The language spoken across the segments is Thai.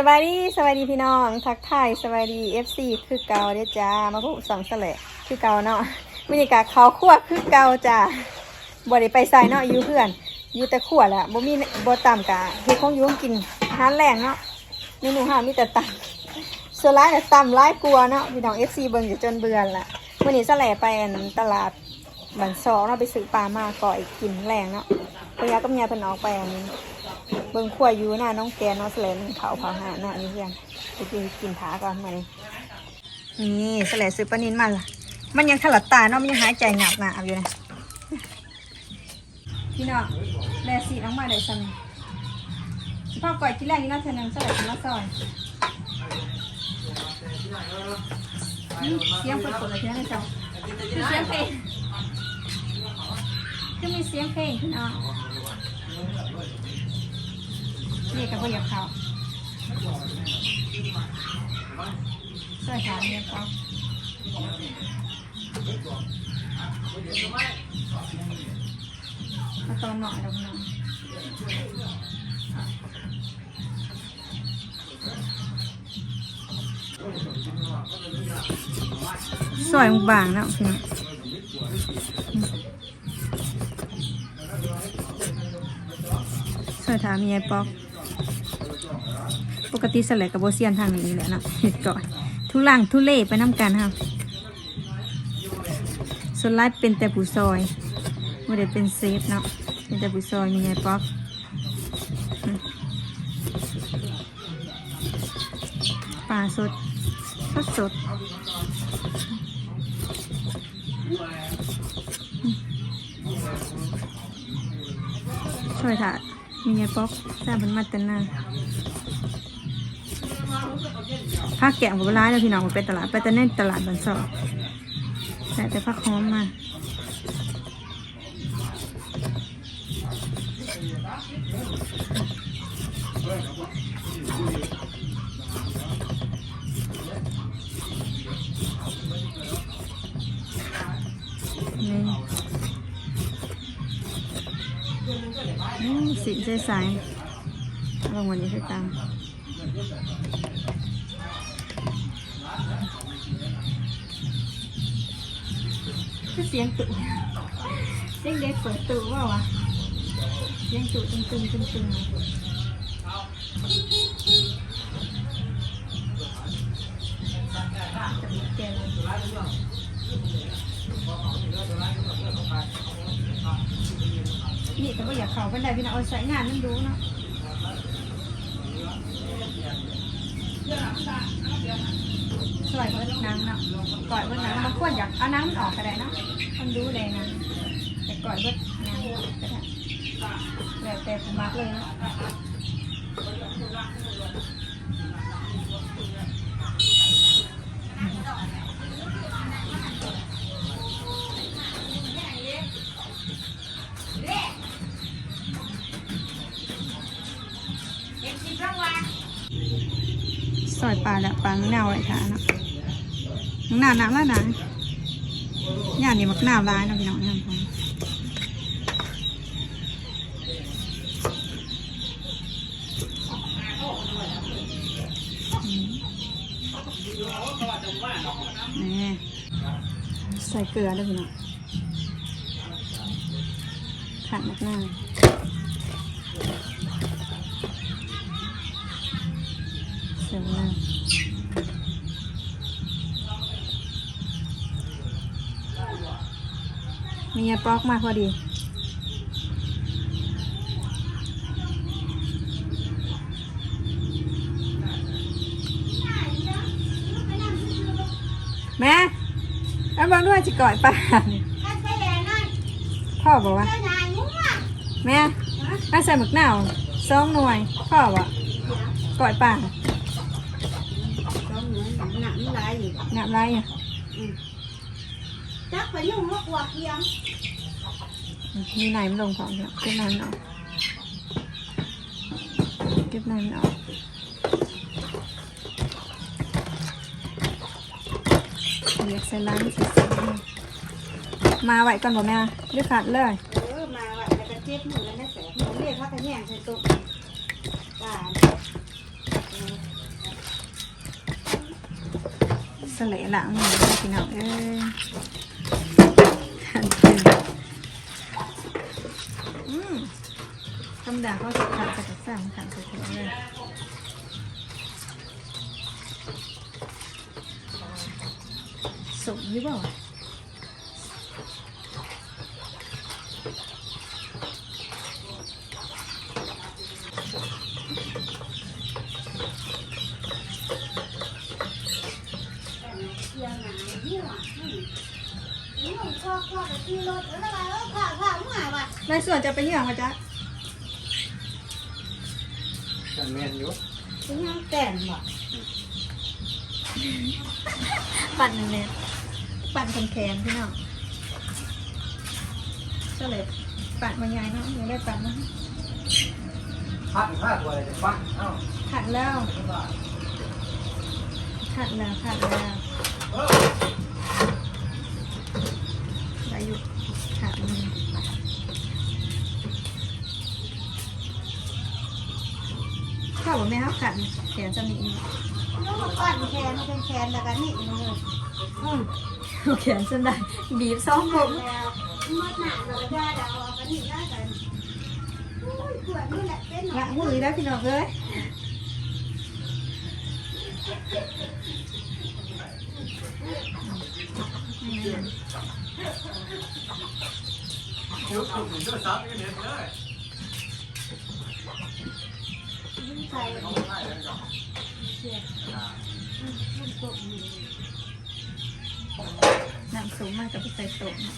สวัสดีสวัสดีพี่น้อง ทักทายสวัสดีเอฟซีคือเกาเด้อจ้า มาพบสองสละคือเกาเนาะบรรยากาศเขาขั้วคือเกาจ้าบ่ได้ไปใส่เนาะอยู่เพื่อนอยู่แต่ขั้วแหละบ่มีบ่ต่ำกะเฮ็ดของอยู่ของกินอาหาแรงเนาะเมนูห้ามีแต่ต่ำส่วนร้ายแต่ต่ำร้ายกลัวเนาะพี่น้องเอฟซีเบิ่งอยู่จนเบื่อละวันนี้สละไปตลาดบันซอกเนาะไปซื้อปลามาก่อยกินแรงเนาะพยากับเมียเพิ่นออกไปอันนี้ เบิ่งขั้วอยู่หน้าน้องแกน้องเสลนเขาเผาหาหน้านี่เพื่อนไปกินกินผาก่อนมาเลยนี่เสลนซื้อปลานินมาละมันยังถลัดตาเนาะมันยังหายใจหงับหนาอยู่นะพี่น้องแลสีน้องมาได้ซ้ำสิพ่อก่อยกินแรกนี่น่าเทนึงเสลนกินมาซอยเสียงเปิดๆเลยพี่น้องเจ้าคือเสียงเพลงคือมีเสียงเพลงพี่น้อง นี่ก็บ่อยากเข้าใส่ขาเนี่ยก็มาตอนหน่อยดอกน้องซอยบางแล้วพี่น้องซอยถามยายป๊อก ปกติสลัดกับโบเซียนทางนี้แหละเนาะเห็ดก่อนทุลังทุเล่ไปน้ำกันครับส่วนไลฟ์เป็นแต่ผู้ซอยไม่ได้เป็นเซฟเนาะเป็นแต่ผู้ซอยมีไงป๊อกปลาสดสดสดช่วยถาดมีไงป๊อกแซ่บมันมาแต่หน้า ภาคแกะกับเวลาแล้วพี่น้องไปตลาดไปแต่เน่นตลาดบันซอกแต่แต่ผักหอมมานี่อืมสีใสๆลงวันนี้คือตัง เสียงตุเสียงเด็กเปิดตุว่าวะเสียงตุตึงตึงตึงตึงนี่แต่ว่าอยากเข้ากันได้พี่น้องเอาใส่งานนั่นดูเนาะ สวยเขาน้ำเนาะก่อยเบิ้ลน้ำบางคนอยากเอาน้ำมันออกก็ได้นะมันดูเลยนะแต่ก่อยเบิ้ลน้ำก็ได้แล้วแต่ผมมักเลยนะซอยปลาแล้วปลาเน่าไว้ทานเนาะ หน้าน้ำแล้วนะย่านนี่มักหนาวร้ายเนาะพี่น้องเนี่ยผมนี่ใส่เกลือด้วยพี่น้องขัดมากหน้าเสร็จแล้ว มียาปลอกมาพอดี แม่เอาบางด้วยจิก่อยป่านี่พ่อบอกว่า แม่อาใส่หมึกหนาวสองหน่วย พ่อบอกก่อยป่าหนักนี่ไรอยู่หนับไรอะ จักไปยุ่งลกวักเกียงมีไหนมัลงของเนี่ยเก็บน้ำมันออกเก็บน้ำมันออกเรียกใส่ล้างใส่ซ้ำมาไหวก่อนบ่แม่ด้วยขาดเลยเออมาไหวแล้วก็เจ็บหนูแล้วแม่แสร็หนูเรียกพักกันแย่งใส่ตุ๊กตาสลายหลังหนูพี่น้องเอ้ อืมธรรมดาเขาจะขันกระจะสั่งขันกระจะเลยสมหรือเปล่า เกียงหนาเนี่ยนี่มันคอกคอกที่รถแล้วอะไรเออข่าวข่าวมาว่ะ ใน ส่วนจะเป็นอย่างไรจ๊ะจะเมียนอยู่เป็นยังแต่นบ่ปั่นเลยปั่นแขนๆพี่น้องสะเลปั่นบรรยายเนาะยังได้ปั่นเนาะพัดพัดตัวอะไรจะฟังเอ้าขัดแล้วขัดแล้วขัดแล้วได้อยู่ขัดมัน ข้าวบอกแม่ครับขัดแขนจะมีอีกแล้วมาปั้นแคนเป็นแคนแล้วกันนี่มึงเลยอืมโอเคฉันได้บีบซ้อมผมแล้วมัดหนาเราได้เดี๋ยวเอาไปนี่ได้กันโอ้ยขวดนี่แหละเป็นหละนามือได้พี่น้องเลยเดี๋ยวคุณจะซับกันเด็ดเลย ใส่ต้องได้แล้วก่อนน้ำสูงมากกับใส่โต๊ะนะ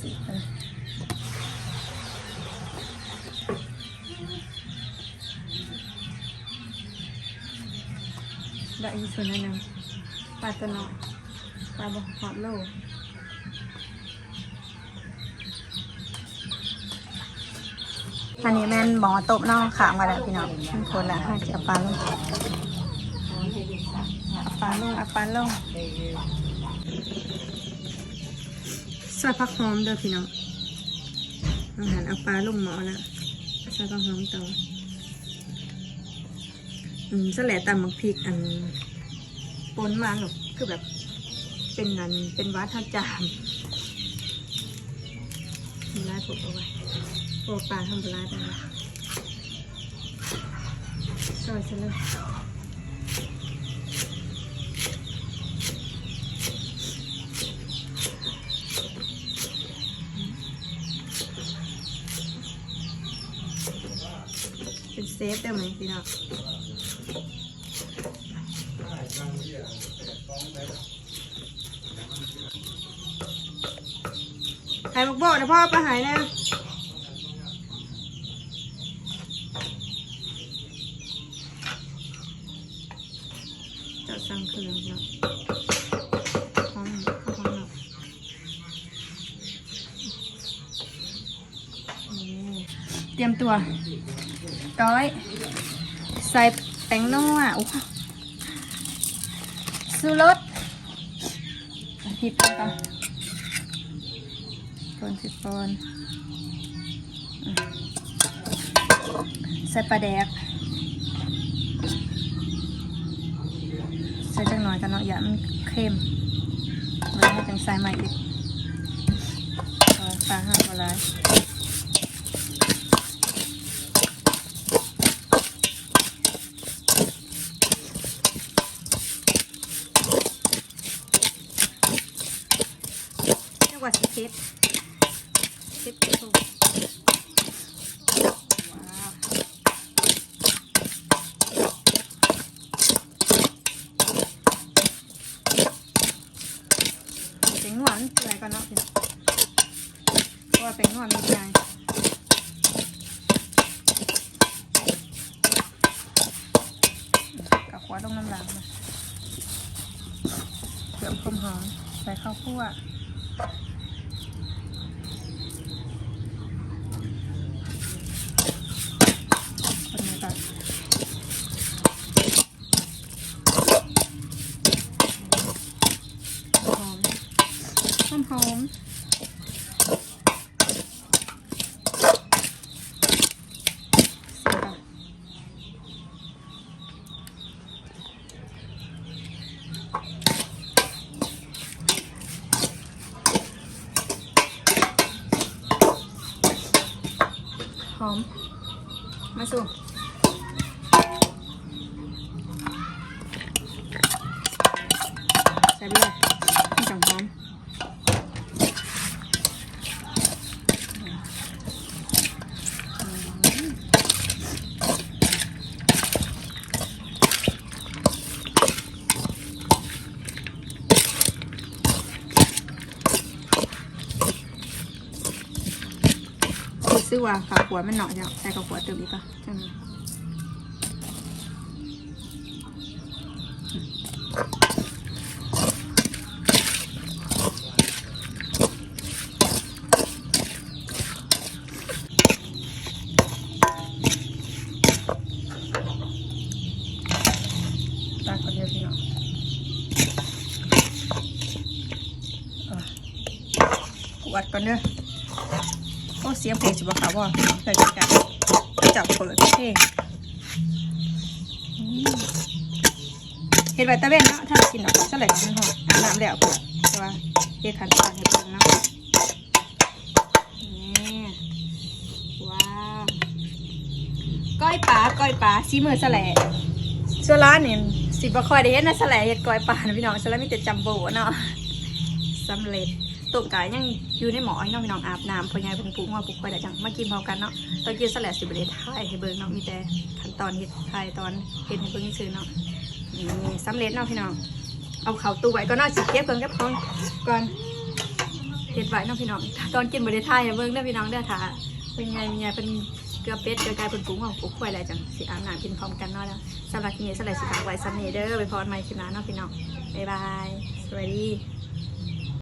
สิบเลยได้อีกส่วนนั้นนะ ปลาตัวน้อยปลาบกหอดโลอันนี้แม่นหมอตบนอกขามมาแล้วพี่น้องทุกคนละห้าจะปลาลงปลาลงปลาลงใส่ผักหอมเด้อพี่น้องอาหารเอาปลาลงหมอแล้วใส่ผักหอมต่ออืมสแหละตำมักพริกอัน ปนมาหรอกคือแบบเป็นนันเป็นวัฒนจามมีลายผมเอาไว้โอปลาทำปลาได้ไหมซอยซะเลยเป็นเซฟได้ไหมพี่น้อง ไข่บุกบกนะพ่อปลาหายน่เจะสั่งเครื่องเนาะห้องห้องเนาะเตรียมตัวก้อย ใส่แป้งนัวโอ้โห สูรสพริกก่อนคนสิบคนใส่ปลาแดกใส่จังหน่อยกันเนาะอย่ามันเค็มไว้ให้จังใส่ใหม่อีกเอาปลาห้ามอะไรเว่าสิเก็ตเก็ตถูกว้าวเป็นหวานอะไรก่อนเนาะพี่เพราะว่าเป็นหวานมีใจกับขวดลงน้ำหลางนะเติมความหอมใส่ข้าวคั่วำหอมหอม มาสู่ใส่ไปเลย รู้สึกว่าข้าวขัวมันหน่อยจังใส่ข้าวขัวเติมอีกปะจังนะตักก่อนเดียวพี่น้องอะกวาดก่อนเด้อโอ้ เสียงเพลงสิบ่ค่ะว่าใส่กันจับเปิดเพลงเห็นใบตะเวนเนาะถ้าเรากินเนาะจะไหลมันหอมอาบน้ำแล้วเปิดแต่ว่าเฮ็ดขันตอนให้เพิ่นเนาะนี่ว้าวก้อยปลาก้อยปลาซีมือแหล่ส่วนร้านเนี่ยสิบ่ค่อยได้เห็นนะแหล่เฮ็ดก้อยปลานะพี่น้องสะแหล่มีแต่จัมโบ้เนาะสำเร็จ ตุ่มกายยังอยู่ในหมอน้องพี่น้องอาบน้ำพอยายเพิ่งปลูกมาปลูกไปแต่จังมากินพร้อมกันเนาะตอนกินสลัดสิบเดทายให้เบิ่งเนาะมีแต่ขั้นตอนเฮ็ดทายตอนเฮ็ดให้เบิ่งซื่อเนาะนี่สำเร็จเนาะพี่น้องเอาเข่าตู้ไว้ก็น่าสิเก็บเพิ่งเก็บของก่อนเฮ็ดไว้เนาะพี่น้องตอนกินบ่ได้ทายให้เบิ่งเด้อพี่น้องเด้อถ้าเป็นไงมีไงเป็นเกลือเป็ดเกลือกายเป็นปรุงของปลูกไว้แล้วจังสิอาบน้ำกินพร้อมกันเนาะแล้วสำหรับคลิปนี้สลัดสิฝากไว้ซ้ำนี้เด้อไปพรใหม่คลิปหน้าเนาะพี่น้องบ๊ายบายสวัสดี